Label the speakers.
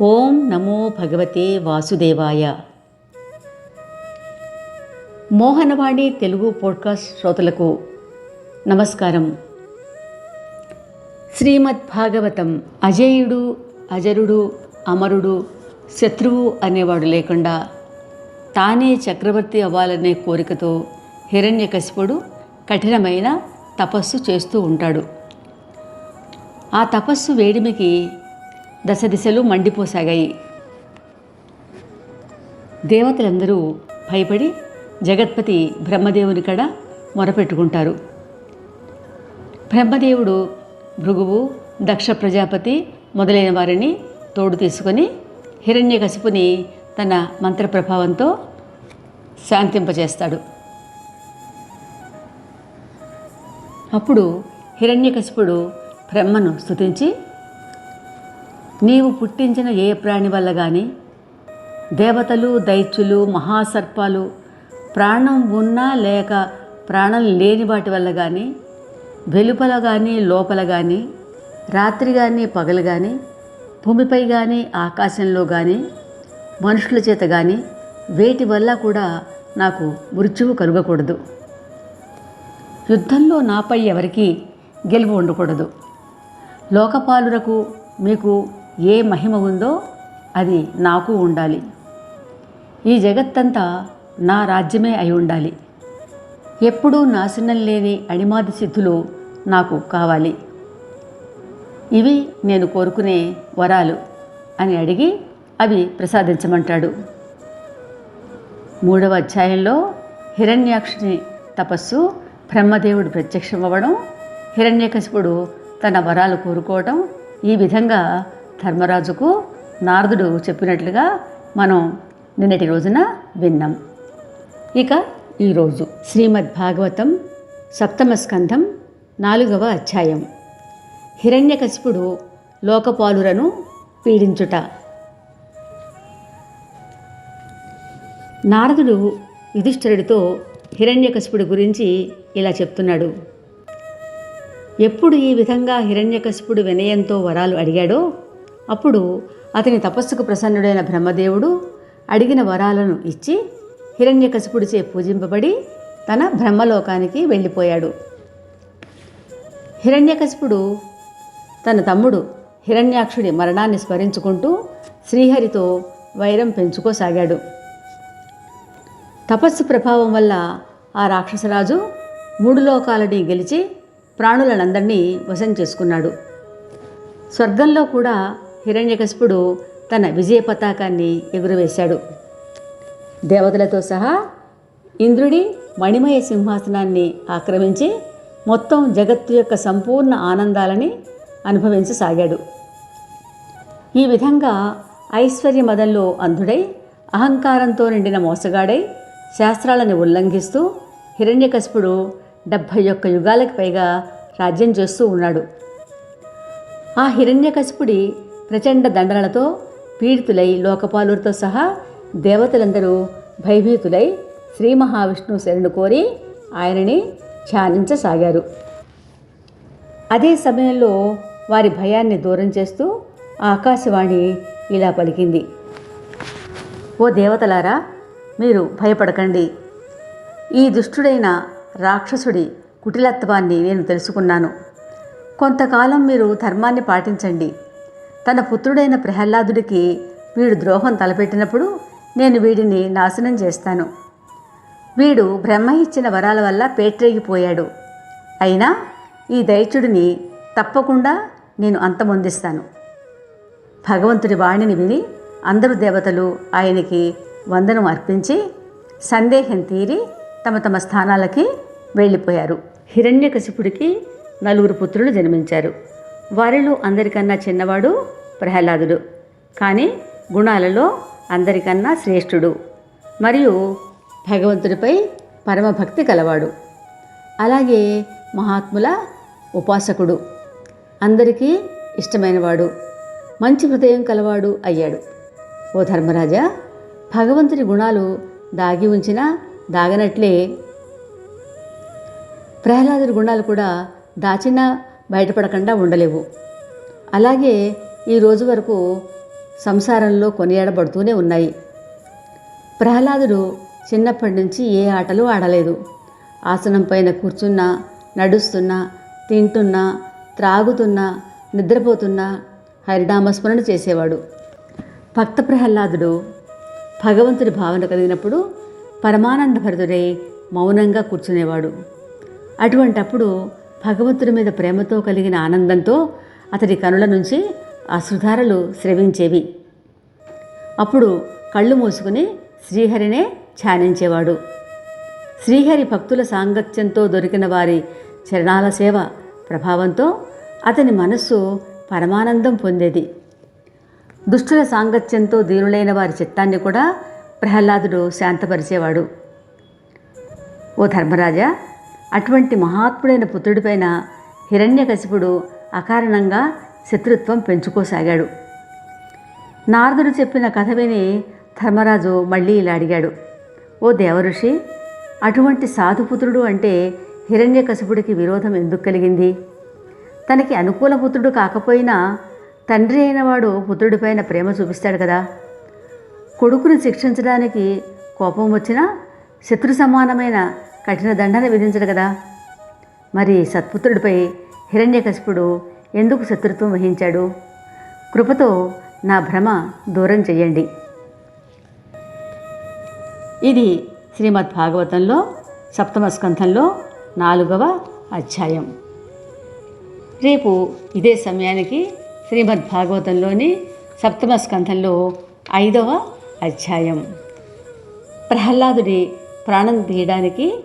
Speaker 1: ఓం నమో భగవతే వాసుదేవాయ. మోహనవాణి తెలుగు పోడ్కాస్ట్ శ్రోతలకు నమస్కారం. శ్రీమద్ భాగవతం అజేయుడు అజరుడు అమరుడు శత్రువు అనేవాడు లేకుండా తానే చక్రవర్తి అవ్వాలనే కోరికతో హిరణ్యకశిపుడు కఠినమైన తపస్సు చేస్తూ ఉంటాడు. ఆ తపస్సు వేడిమికి దశ దిశలు మండిపోసాగాయి. దేవతలందరూ భయపడి జగత్పతి బ్రహ్మదేవుని కడ మొరపెట్టుకుంటారు. బ్రహ్మదేవుడు భృగువు దక్ష ప్రజాపతి మొదలైన వారిని తోడు తీసుకొని హిరణ్యకశిపుని తన మంత్ర ప్రభావంతో శాంతింపజేస్తాడు. అప్పుడు హిరణ్యకశిపుడు బ్రహ్మను స్తుతించి నీవు పుట్టించిన ఏ ప్రాణి వల్ల కానీ దేవతలు దైత్యులు మహాసర్పాలు ప్రాణం ఉన్నా లేక ప్రాణం లేని వాటి వల్ల కానీ వెలుపల కానీ లోపల కానీ రాత్రి కానీ పగలు కానీ భూమిపై కానీ ఆకాశంలో కానీ మనుషుల చేత కానీ వేటి వల్ల కూడా నాకు మృత్యువు కలుగకూడదు. యుద్ధంలో నాపై ఎవరికీ గెలుపు ఉండకూడదు. లోకపాలురకు మీకు ఏ మహిమ ఉందో అది నాకు ఉండాలి. ఈ జగత్తంతా నా రాజ్యమే అయి ఉండాలి. ఎప్పుడూ నాశనం లేని అణిమాది సిద్ధులు నాకు కావాలి. ఇవి నేను కోరుకునే వరాలు అని అడిగి అవి ప్రసాదించమంటాడు. మూడవ అధ్యాయంలో హిరణ్యాక్షుని తపస్సు బ్రహ్మదేవుడు ప్రత్యక్షమవ్వడం హిరణ్యకశిపుడు తన వరాలు కోరుకోవడం ఈ విధంగా ధర్మరాజుకు నారదుడు చెప్పినట్లుగా మనం నిన్నటి రోజున విన్నాం. ఇక ఈరోజు శ్రీమద్ భాగవతం సప్తమ స్కంధం నాలుగవ అధ్యాయం. హిరణ్యకశిపుడు లోకపాలురను పీడించుట. నారదుడు యుధిష్ఠరుడితో హిరణ్యకశిపుడి గురించి ఇలా చెప్తున్నాడు. ఎప్పుడు ఈ విధంగా హిరణ్యకశిపుడు వినయంతో వరాలు అడిగాడో అప్పుడు అతని తపస్సుకు ప్రసన్నుడైన బ్రహ్మదేవుడు అడిగిన వరాలను ఇచ్చి హిరణ్యకశిపుడిచే పూజింపబడి తన బ్రహ్మలోకానికి వెళ్ళిపోయాడు. హిరణ్యకశిపుడు తన తమ్ముడు హిరణ్యాక్షుడి మరణాన్ని స్మరించుకుంటూ శ్రీహరితో వైరం పెంచుకోసాగాడు. తపస్సు ప్రభావం వల్ల ఆ రాక్షసరాజు మూడు లోకాలని గెలిచి ప్రాణులనందరినీ వశం చేసుకున్నాడు. స్వర్గంలో కూడా హిరణ్యకశిపుడు తన విజయ పతాకాన్ని ఎగురవేశాడు. దేవతలతో సహా ఇంద్రుడి మణిమయ సింహాసనాన్ని ఆక్రమించి మొత్తం జగత్తు యొక్క సంపూర్ణ ఆనందాలని అనుభవించసాగాడు. ఈ విధంగా ఐశ్వర్య మదంలో అంధుడై అహంకారంతో నిండిన మోసగాడై శాస్త్రాలను ఉల్లంఘిస్తూ హిరణ్యకశిపుడు డెబ్భై ఒక్క యుగాలకు పైగా రాజ్యం చేస్తూ ఉన్నాడు. ఆ హిరణ్యకశిపుడి ప్రచండ దండనలతో పీడితులై లోకపాలులతో సహా దేవతలందరూ భయభీతులై శ్రీ మహావిష్ణువు శరణు కోరి ఆయనని ధ్యానించసాగారు. అదే సమయంలో వారి భయాన్ని దూరం చేస్తూ ఆకాశవాణి ఇలా పలికింది. ఓ దేవతలారా మీరు భయపడకండి. ఈ దుష్టుడైన రాక్షసుడి కుటిలత్వాన్ని నేను తెలుసుకున్నాను. కొంతకాలం మీరు ధర్మాన్ని పాటించండి. తన పుత్రుడైన ప్రహ్లాదుడికి వీడు ద్రోహం తలపెట్టినప్పుడు నేను వీడిని నాశనం చేస్తాను. వీడు బ్రహ్మ ఇచ్చిన వరాల వల్ల పేట్రేగిపోయాడు. అయినా ఈ దైత్యుడిని తప్పకుండా నేను అంతమొందిస్తాను. భగవంతుడి వాణిని విని అందరు దేవతలు ఆయనకి వందనం అర్పించి సందేహం తీరి తమ తమ స్థానాలకి వెళ్ళిపోయారు. హిరణ్యకశిపుడికి నలుగురు పుత్రులు జన్మించారు. వారిలో అందరికన్నా చిన్నవాడు ప్రహ్లాదుడు. కానీ గుణాలలో అందరికన్నా శ్రేష్ఠుడు. మరియు భగవంతుడిపై పరమభక్తి కలవాడు. అలాగే మహాత్ముల ఉపాసకుడు. అందరికీ ఇష్టమైనవాడు. మంచి హృదయం కలవాడు అయ్యాడు. ఓ ధర్మరాజా భగవంతుడి గుణాలు దాగి ఉంచినా దాగనట్లే. ప్రహ్లాదుడి గుణాలు కూడా దాచినా బయటపడకుండా ఉండలేవు. అలాగే ఈ రోజు వరకు సంసారంలో కొనియాడబడుతూనే ఉన్నాయి. ప్రహ్లాదుడు చిన్నప్పటి నుంచి ఏ ఆటలు ఆడలేదు. ఆసనం పైన కూర్చున్నా నడుస్తున్నా తింటున్నా త్రాగుతున్నా నిద్రపోతున్నా హరినామస్మరణ చేసేవాడు. భక్త ప్రహ్లాదుడు భగవంతుడి భావన కలిగినప్పుడు పరమానంద భరితుడై మౌనంగా కూర్చునేవాడు. అటువంటప్పుడు భగవంతుడి మీద ప్రేమతో కలిగిన ఆనందంతో అతడి కనుల నుంచి అశ్రుధారలు స్రవించేవి. అప్పుడు కళ్ళు మూసుకుని శ్రీహరినే ధ్యానించేవాడు. శ్రీహరి భక్తుల సాంగత్యంతో దొరికిన వారి చరణాల సేవ ప్రభావంతో అతని మనస్సు పరమానందం పొందేది. దుష్టుల సాంగత్యంతో దీనులైన వారి చిత్తాన్ని కూడా ప్రహ్లాదుడు శాంతపరిచేవాడు. ఓ ధర్మరాజా అటువంటి మహాత్ముడైన పుత్రుడిపైన హిరణ్యకశిపుడు అకారణంగా శత్రుత్వం పెంచుకోసాగాడు. నారదుడు చెప్పిన కథ విని ధర్మరాజు మళ్ళీ ఇలా అడిగాడు. ఓ దేవఋషి అటువంటి సాధుపుత్రుడు అంటే హిరణ్యకశిపుడికి విరోధం ఎందుకు కలిగింది? తనకి అనుకూల పుత్రుడు కాకపోయినా తండ్రి అయినవాడు పుత్రుడిపైన ప్రేమ చూపిస్తాడు కదా. కొడుకుని శిక్షించడానికి కోపం వచ్చినా శత్రు సమానమైన కఠిన దండన విధించడు కదా. మరి సత్పుత్రుడిపై హిరణ్యకశిపుడు ఎందుకు శత్రుత్వం వహించాడు? కృపతో నా భ్రమ దూరం చెయ్యండి. ఇది శ్రీమద్ భాగవతంలో సప్తమ స్కంధంలో నాలుగవ అధ్యాయం. రేపు ఇదే సమయానికి శ్రీమద్ భాగవతంలోని సప్తమ స్కంధంలో ఐదవ అధ్యాయం. ప్రహ్లాదుడి ప్రాణం తీయడానికి